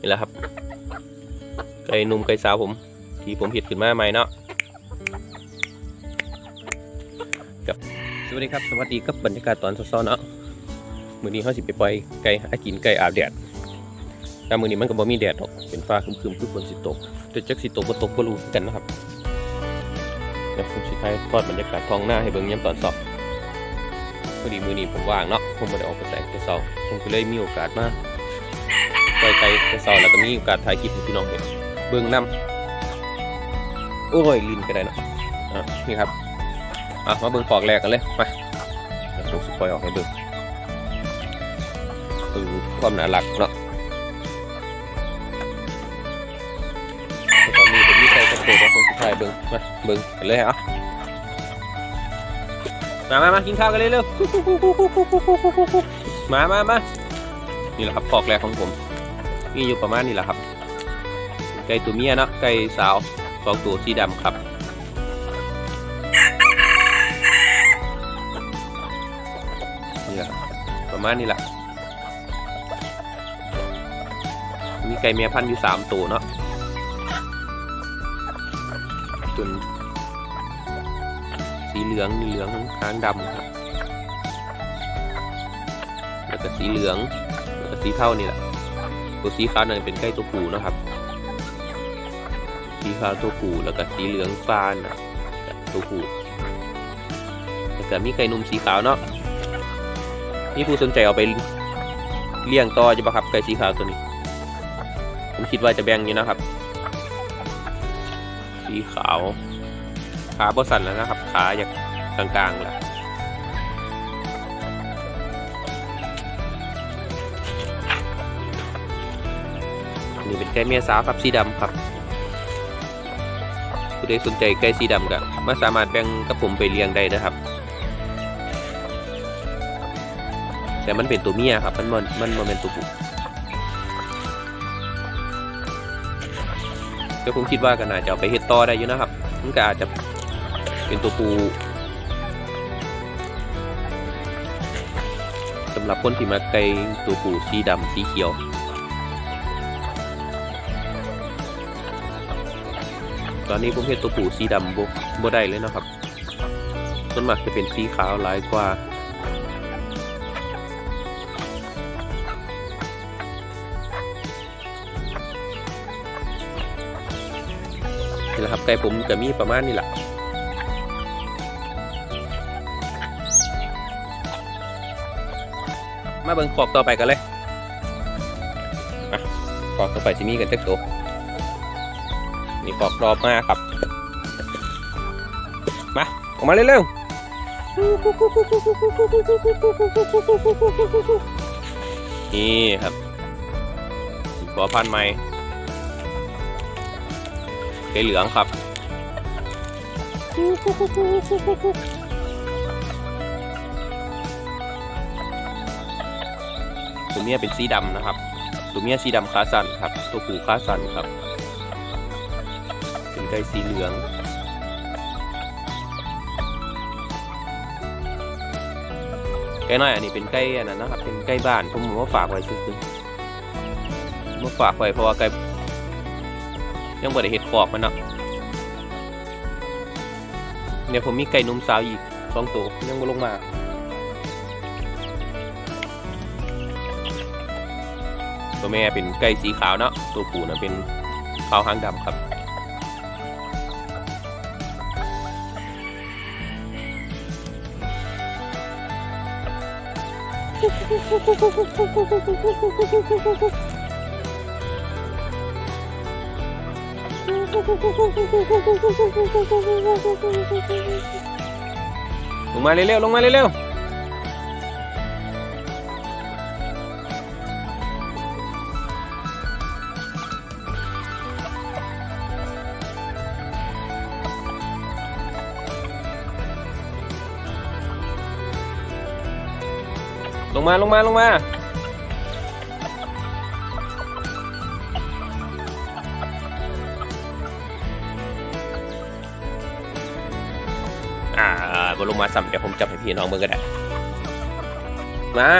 นี่แหละครับ ไก่หนุ่มไก่สาวผม ที่ผมเห็ดขึ้นมาใหม่เนาะกับสวัสดีครับ สวัสดีกับบรรยากาศตอนเช้าๆเนาะมื้อนี้เขาสิไปปล่อยไก่หากินไก่อาบแดดแต่มื้อนี้มันก็บ่มีแดดหรอก เป็นฟ้าครึมๆคือฝนสิตกแต่จักสิตกบ่ตกบ่รู้กันนะครับเดี๋ยวผมสิถ่ายทอดบรรยากาศท้องหน้าให้เบิ่งยามตอนเช้าพ อดีมือนี้ผมว่างเนาะผมบ่ได้ออกไปแต่แต่เช้าผมก็เลยมีโอกาสมาปล่อยไก่แต่เช้าแล้วก็มีโอกาสถ่ายคลิปให้พี่น้องเห็นเบิ่งนํโอ้ยลินก็ได้เนาะอะนี่ครับอะมาเบิ่งปอกแรกกันเลยมาผมสิปล่อยออกให้เบิ่งคือความหน่ารักเนาะตอนนี้ผมมีใครกระโดดมาคนสุดท้ายเบิ้องมาเบิ้องกันเลยเหรอ มามามากินข้าวกันเลยเร็วมามามานี่แหละครับปอกแรกของผมมีอยู่ประมาณนี้แหละครับ ไก่ตัวเมียเนาะไก่สาวสองตัวสีดำครับนี่แหละประมาณนี้แหละมีไก่เมียพันอยู่สามตัวเนาะจน สีเหลืองเหลืองค้างดำครับ แล้วก็สีเหลืองแล้วก็สีเทานี่แหละตัวสีขาวนั่นเป็นใกล้ตัวผูนะครับ สีขาวตัวผูแล้วก็สีเหลืองฟ้านะตัวผูแล้วก็มีไก่นุ่มสีขาวเนาะนี่ผู้สนใจเอาไปเลี้ยงต่อจะปะครับไก่สีขาวตัวนี้ ผมคิดว่าจะแบ่งอยู่นะครับ สีขาว ขาบสันแล้วนะครับ ขาอย่ากกลางๆแล้วอันนี่เป็นไก่เมียสาวครับสีดำครับผู้ใดสนใจไก่สีดำก็มาสามารถแบ่งกับผมไปเลี้ยงได้นะครับ แต่มันเป็นตัวเมียครับ มันมันมันมันเป็นตัวผู้ก็ผมคิดว่าก็น่าจะเอาไปเฮ็ดต่อได้อยู่นะครับ มันก็อาจจะ เป็นตัวปูสำหรับคนที่มาไกลตัวปูสีดำสีเขียวตอนนี้ผมเห็นตัวปูสีดำบ่บได้เลยนะครับส่วนมากจะเป็นสีขาวหลายกว่า นี่แหละครับไก่ผมก็มีประมาณนี้แหละ มาเบิ่งขอบต่อไปกันเลยขอบต่อไปจะมีกันจักตัวนี่ขอบรอบมาครับ มา ออกมาเร็วๆนี่ครับขอพันไม้ไก่เหลืองครับ ตัวเมียเป็นสีดำนะครับ ตัวเมียสีดำขาสั้นครับ ตัวผู้ขาสั้นครับ เป็นไก่สีเหลืองไก่น้อยอันนี้เป็นไก่อันนั้นนะครับ เป็นไก่บ้านผมมาฝากไว้ซื้อมาฝากไว้เพราะว่าไก่ยังบ่ได้เห็ดขอบมันเนาะเดี๋ยวผมมีไก่นมสาวอีกสองตัวยังบ่ลงมา ตัวแม่เป็นไก่สีขาวเนาะตัวผู้นะเป็นขาวหางดำครับลงมาเร็วๆลงมาเร็วๆ ลงมาลงมาลงมาอ่าบนลงมาสัมเดี๋ยวผมจับให้พี่น้องมึงก็ได้มา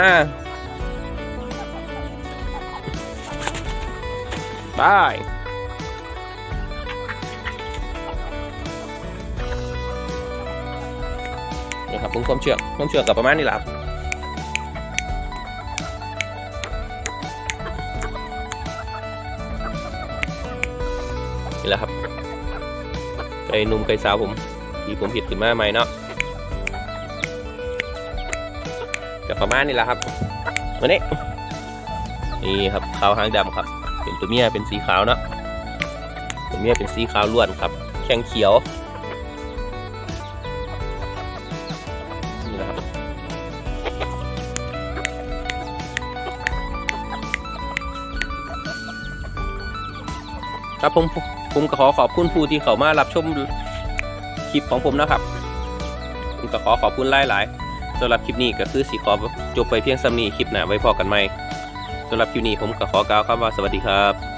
ไปนะครับผมความเชือกความเชื่อกับประมาณนี้แหละ แหละครับไก่หนุ่มไก่สาวผม ที่ผมผิดขึ้นมาใหม่เนาะกับประมาณนี้แหละครับมาเนี่นี่ครับขาวหางดำครับ เป็นตัวเมียเป็นสีขาวเนาะตัวเมียเป็นสีขาวล้วนครับ แข้งเขียวนี่แหละครับครับผม ผมก็ขอขอบคุณผู้ที่เข้ามารับชมคลิปของผมนะครับ ผมก็ขอขอบคุณหลายๆสำหรับคลิปนี้ก็คือสีขอจบไปเพียงสำนีคลิปหน้าไว้พอกันไหมสำหรับคลิปนี้ผมก็ขอกล่าวคำว่าสวัสดีครับ